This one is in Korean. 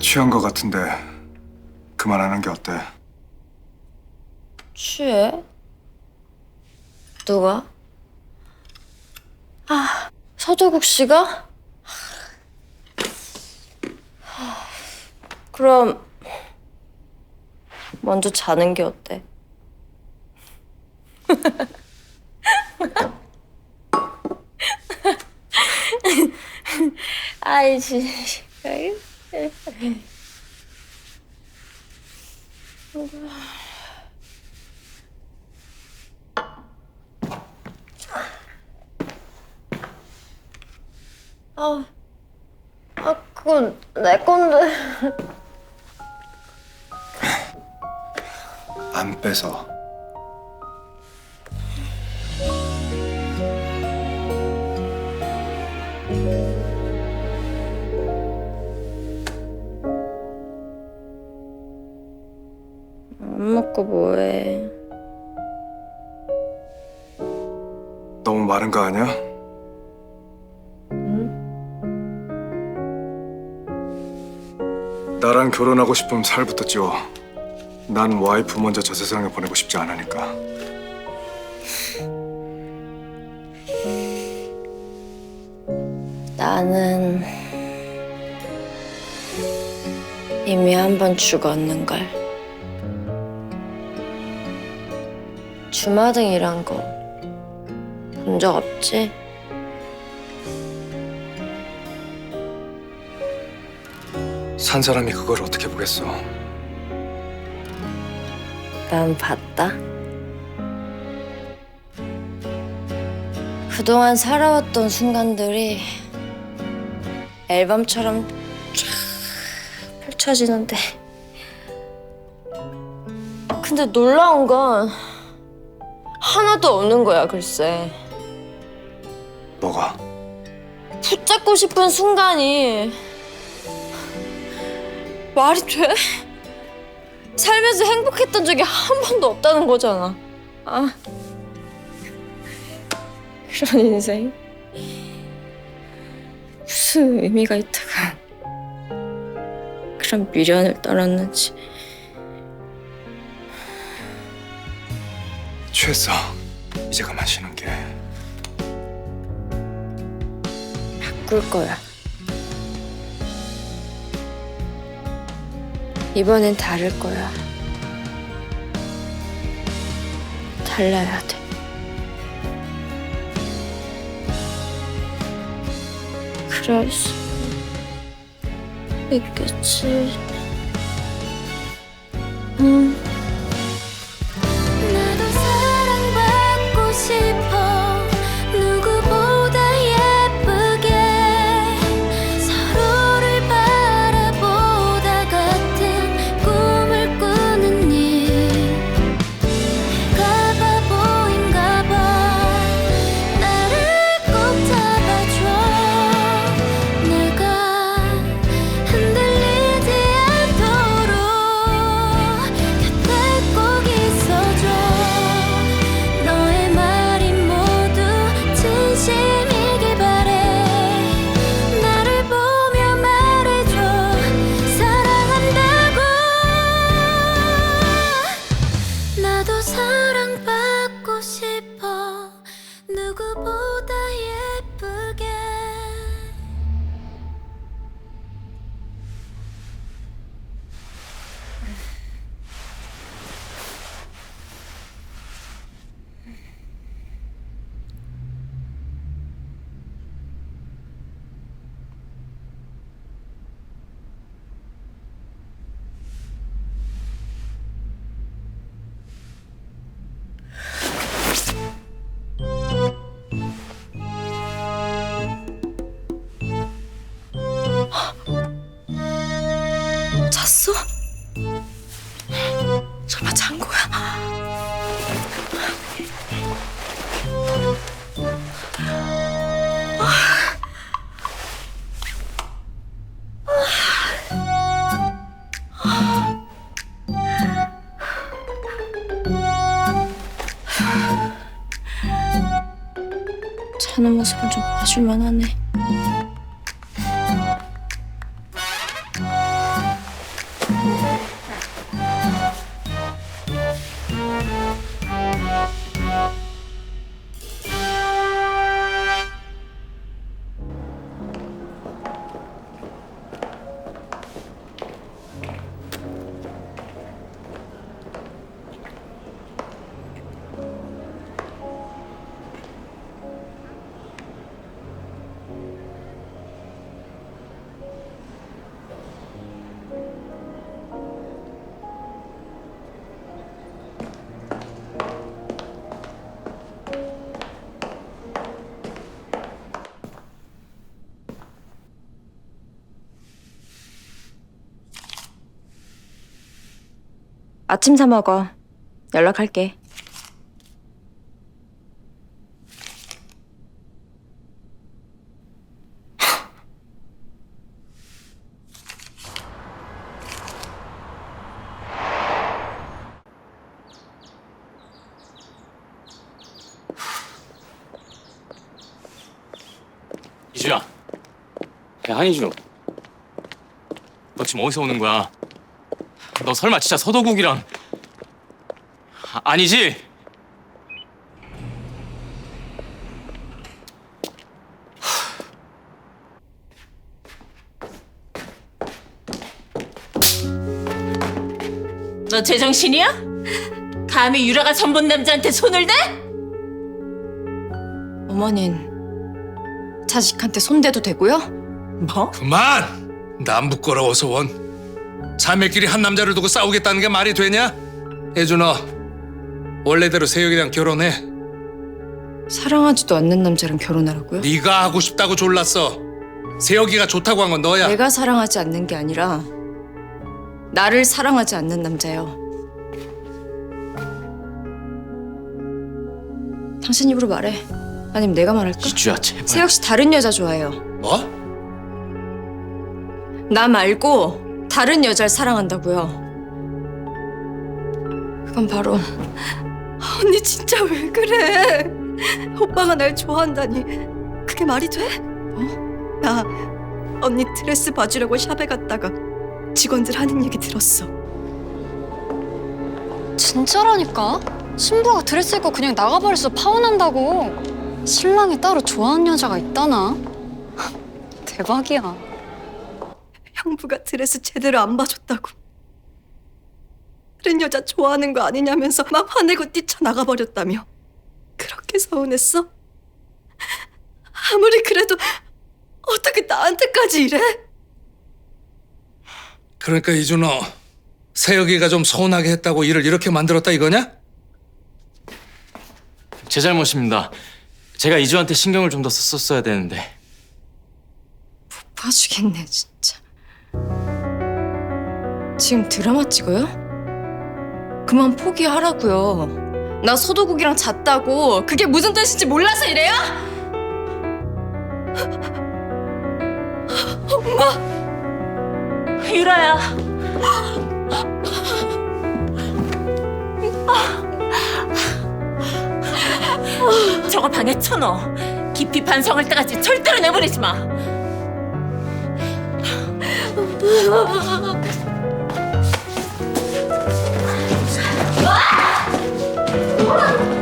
취한 것 같은데 그만하는 게 어때? 취해? 누가? 아, 서도국 씨가? 그럼 먼저 자는 게 어때? 아이 진짜. 아, 아 그건 내 건데. 안 빼서 안 먹고 뭐해? 너무 마른 거 아니야? 나랑 결혼하고 싶으면 살부터 찌워. 난 와이프 먼저 저 세상에 보내고 싶지 않으니까. 나는 이미 한 번 죽었는걸. 주마등이란 거 본 적 없지? 산 사람이 그걸 어떻게 보겠어? 난 봤다. 그동안 살아왔던 순간들이 앨범처럼 쫙 펼쳐지는데. 근데 놀라운 건 하나도 없는 거야, 글쎄. 뭐가? 붙잡고 싶은 순간이 말이 돼? 살면서 행복했던 적이 한 번도 없다는 거잖아. 아. 그런 인생. 무슨 의미가 있다가 그런 미련을 떨었는지. 취했어. 이제 그만 쉬는 게. 바꿀 거야. 이번엔 다를 거야. 달라야 돼. 그럴 수 있겠지. 음. 모습은 좀 봐줄만 하네. 아침 사 먹어. 연락할게. 이주야. 야, 한이주. 너 지금 어디서 오는 거야? 너 설마 진짜 서도국이랑 아, 아니지? 너 제정신이야? 감히 유라가 선본 남자한테 손을 대? 어머닌 자식한테 손대도 되고요? 뭐? 그만! 난 부끄러워서 원. 자매끼리 한 남자를 두고 싸우겠다는 게 말이 되냐? 예준아, 원래대로 세혁이랑 결혼해. 사랑하지도 않는 남자랑 결혼하라고요? 네가 하고 싶다고 졸랐어. 세혁이가 좋다고 한 건 너야. 내가 사랑하지 않는 게 아니라 나를 사랑하지 않는 남자요. 당신 입으로 말해. 아니면 내가 말할까? 이주야, 제발. 세혁 씨 다른 여자 좋아해요. 뭐? 나 말고 다른 여자를 사랑한다고요. 그건 바로 언니 진짜 왜 그래? 오빠가 날 좋아한다니 그게 말이 돼? 어? 나 언니 드레스 봐주려고 샵에 갔다가 직원들 하는 얘기 들었어. 진짜라니까? 신부가 드레스 입고 그냥 나가버렸어 파혼한다고 신랑이 따로 좋아하는 여자가 있다나? 대박이야 형부가 드레스 제대로 안 봐줬다고. 다른 여자 좋아하는 거 아니냐면서 막 화내고 뛰쳐나가 버렸다며. 그렇게 서운했어? 아무리 그래도 어떻게 나한테까지 이래? 그러니까 이준호, 세혁이가 좀 서운하게 했다고 일을 이렇게 만들었다 이거냐? 제 잘못입니다. 제가 이주한테 신경을 좀 더 썼어야 되는데. 봐주겠네 진짜. 지금 드라마 찍어요? 그만 포기하라고요. 나 소도국이랑 잤다고 그게 무슨 뜻인지 몰라서 이래요? 유라야. 저거 방에 쳐넣어. 깊이 반성할 때까지 절대로 내보내지 마. 啊！怎